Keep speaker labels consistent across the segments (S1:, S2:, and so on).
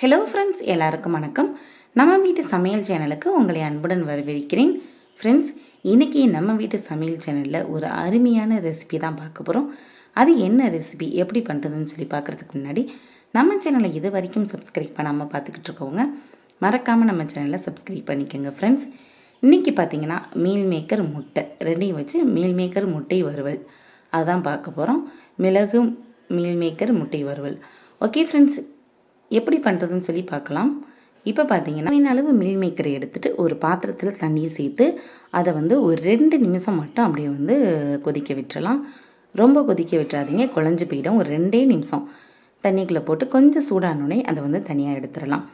S1: Hello friends எல்லாருக்கும் வணக்கம். நம்ம வீட்டு சமையல் சேனலுக்கு உங்களை அன்புடன் வரவேற்கிறேன். ஃப்ரெண்ட்ஸ் இன்றைக்கி நம்ம வீட்டு சமையல் சேனலில் ஒரு அருமையான ரெசிபி தான் பார்க்க போகிறோம் அது என்ன ரெசிபி எப்படி பண்ணுறதுன்னு சொல்லி பார்க்குறதுக்கு முன்னாடி நம்ம சேனலை இது வரைக்கும் சப்ஸ்கிரைப் பண்ணாமல் பார்த்துக்கிட்டு இருக்கவங்க மறக்காமல் நம்ம சேனலை சப்ஸ்கிரைப் பண்ணிக்கோங்க ஃப்ரெண்ட்ஸ் இன்றைக்கி பார்த்தீங்கன்னா மீல் மேக்கர் முட்டை ரெண்டையும் வச்சு மீல் மேக்கர் முட்டை வறுவல். அதுதான் பார்க்க போகிறோம் மிளகு மீல் மேக்கர் முட்டை வறுவல். ஓகே ஃப்ரெண்ட்ஸ் எப்படி பண்ணுறதுன்னு சொல்லி பார்க்கலாம். இப்போ பார்த்தீங்கன்னா மீன் அளவு மில் மேக்கரை எடுத்துகிட்டு ஒரு பாத்திரத்தில் தண்ணியை சேர்த்து அதை வந்து ஒரு ரெண்டு நிமிஷம் மட்டும் அப்படியே வந்து கொதிக்க விட்டுறலாம். ரொம்ப கொதிக்க விட்டுறாதீங்க. குழஞ்சு போயிடும். ஒரு ரெண்டே நிமிஷம். தண்ணிக்குள்ளே போட்டு கொஞ்சம் சூடானோடனே அதை வந்து தனியாக எடுத்துடலாம்.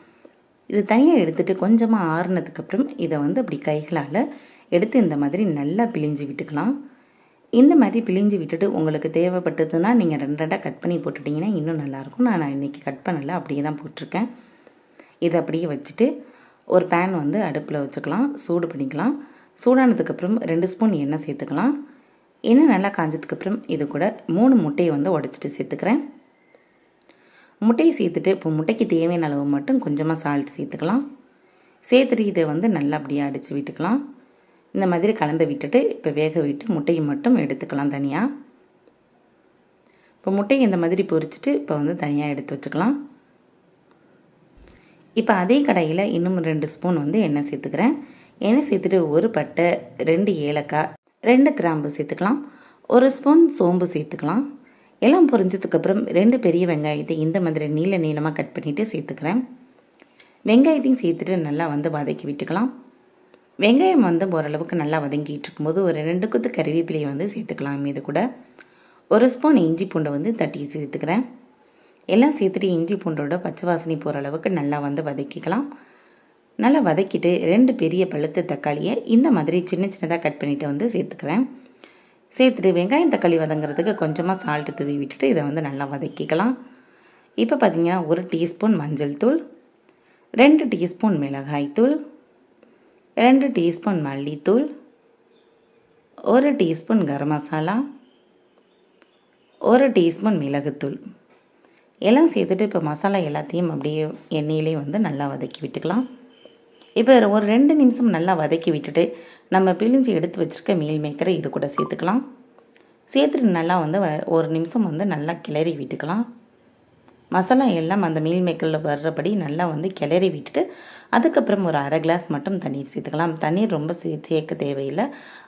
S1: இது தனியாக எடுத்துகிட்டு கொஞ்சமாக ஆறுனதுக்கப்புறம் இதை வந்து அப்படி கைகளால் எடுத்து இந்த மாதிரி நல்லா பிழிஞ்சு விட்டுக்கலாம். இந்த மாதிரி பிழிஞ்சு விட்டுட்டு உங்களுக்கு தேவைப்பட்டதுன்னா நீங்கள் ரெண்டு ரெண்டாக கட் பண்ணி போட்டுட்டிங்கன்னா இன்னும் நல்லாயிருக்கும். நான் நான் இன்றைக்கி கட் பண்ணலை அப்படியே தான் போட்டிருக்கேன். இதை அப்படியே வச்சுட்டு ஒரு பேன் வந்து அடுப்பில் வச்சுக்கலாம் சூடு பண்ணிக்கலாம். சூடானதுக்கப்புறம் ரெண்டு ஸ்பூன் எண்ணெய் சேர்த்துக்கலாம். எண்ணெய் நல்லா காஞ்சதுக்கப்புறம் இது கூட மூணு முட்டையை வந்து உடச்சிட்டு சேர்த்துக்கிறேன். முட்டையை சேர்த்துட்டு இப்போ முட்டைக்கு தேவையான அளவு மட்டும் கொஞ்சமாக சால்ட் சேர்த்துக்கலாம். சேர்த்துட்டு இதை வந்து நல்லா அப்படியே அடித்து விட்டுக்கலாம். இந்த மாதிரி கலந்து விட்டுட்டு இப்போ வேக விட்டு முட்டையை மட்டும் எடுத்துக்கலாம் தனியாக இப்போ முட்டையை இந்த மாதிரி பொரிச்சிட்டு இப்போ வந்து தனியாக எடுத்து வச்சுக்கலாம். இப்போ அதே கடையில் இன்னும் ரெண்டு ஸ்பூன் வந்து எண்ணெய் சேர்த்துக்கிறேன். எண்ணெய் சேர்த்துட்டு ஒரு பட்டை ரெண்டு ஏலக்காய் ரெண்டு கிராம்பு சேர்த்துக்கலாம். ஒரு ஸ்பூன் சோம்பு சேர்த்துக்கலாம். எல்லாம் பொரிஞ்சதுக்கப்புறம் ரெண்டு பெரிய வெங்காயத்தை இந்த மாதிரி நீள நீளமாக கட் பண்ணிவிட்டு சேர்த்துக்கிறேன். வெங்காயத்தையும் சேர்த்துட்டு நல்லா வந்து வதக்கி விட்டுக்கலாம். வெங்காயம் வந்து ஓரளவுக்கு நல்லா வதங்கிட்டு இருக்கும்போது ஒரு ரெண்டு குத்து கறிவேப்பிலையை வந்து சேர்த்துக்கலாம் இது கூட. ஒரு ஸ்பூன் இஞ்சி பூண்டை வந்து தட்டி சேர்த்துக்கிறேன். எல்லாம் சேர்த்துட்டு இஞ்சி பூண்டோட பச்சை வாசனை போகிற அளவுக்கு நல்லா வந்து வதக்கிக்கலாம். நல்லா வதக்கிட்டு ரெண்டு பெரிய பழுத்த தக்காளியை இந்த மாதிரி சின்ன சின்னதாக கட் பண்ணிவிட்டு வந்து சேர்த்துக்கிறேன். சேர்த்துட்டு வெங்காயம் தக்காளி வதங்குறதுக்கு கொஞ்சமாக சால்ட்டு தூவி விட்டுட்டு இதை வந்து நல்லா வதக்கிக்கலாம். இப்போ பார்த்தீங்கன்னா ஒரு டீஸ்பூன் மஞ்சள் தூள் ரெண்டு டீஸ்பூன் மிளகாய் தூள் ரெண்டு டீஸ்பூன் மல்லித்தூள் ஒரு டீஸ்பூன் கரம் மசாலா ஒரு டீஸ்பூன் மிளகுத்தூள். எல்லாம் சேர்த்துட்டு இப்போ மசாலா எல்லாத்தையும் அப்படியே எண்ணெயிலே வந்து நல்லா வதக்கி விட்டுக்கலாம். இப்போ ஒரு ரெண்டு நிமிஷம் நல்லா வதக்கி விட்டுட்டு நம்ம பிழிஞ்சு எடுத்து வச்சுருக்க மீல் மேக்கரை இது கூட சேர்த்துக்கலாம். சேர்த்துட்டு நல்லா வந்து ஒரு நிமிஷம் வந்து நல்லா கிளறி விட்டுக்கலாம். மசாலா எல்லாம் அந்த மீல் மேக்கரில் வர்றபடி நல்லா வந்து கிளறி விட்டுட்டு அதுக்கப்புறம் ஒரு அரை கிளாஸ் மட்டும் தண்ணீர் சேர்த்துக்கலாம். தண்ணீர் ரொம்ப சே சேர்க்க தேவையில்லை.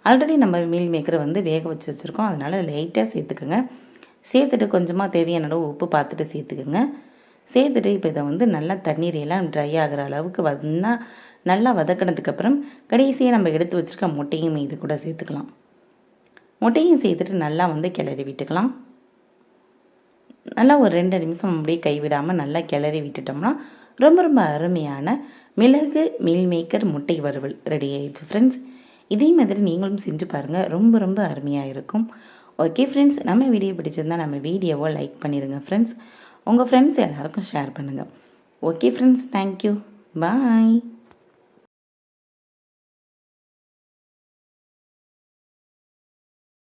S1: ஆல்ரெடி நம்ம மீல் மேக்கரை வந்து வேக வச்சு வச்சுருக்கோம். அதனால் லைட்டாக சேர்த்துக்குங்க. சேர்த்துட்டு கொஞ்சமாக தேவையான அளவு உப்பு பார்த்துட்டு சேர்த்துக்குங்க. சேர்த்துட்டு இப்போ இதை வந்து நல்லா தண்ணீர் எல்லாம் ட்ரை ஆகிற அளவுக்கு வந்தால் நல்லா வதக்கினதுக்கப்புறம் கடைசியாக நம்ம எடுத்து வச்சுருக்க முட்டையும் இது கூட சேர்த்துக்கலாம். முட்டையும் சேர்த்துட்டு நல்லா வந்து கிளறி விட்டுக்கலாம். நல்லா ஒரு ரெண்டு நிமிஷம் அப்படியே கைவிடாமல் நல்லா கிளறி விட்டுட்டோம்னா ரொம்ப ரொம்ப அருமையான மிளகு மீல் மேக்கர் முட்டை வறுவல் ரெடி ஆயிடுச்சு ஃப்ரெண்ட்ஸ் இதே மாதிரி நீங்களும் செஞ்சு பாருங்கள் ரொம்ப ரொம்ப அருமையாக இருக்கும். ஓகே ஃப்ரெண்ட்ஸ் நம்ம வீடியோ பிடிச்சிருந்தால் நம்ம வீடியோவை லைக் பண்ணிடுங்க ஃப்ரெண்ட்ஸ் உங்கள் ஃப்ரெண்ட்ஸ் எல்லாருக்கும் ஷேர் பண்ணுங்கள் ஓகே ஃப்ரெண்ட்ஸ் தேங்க்யூ பாய்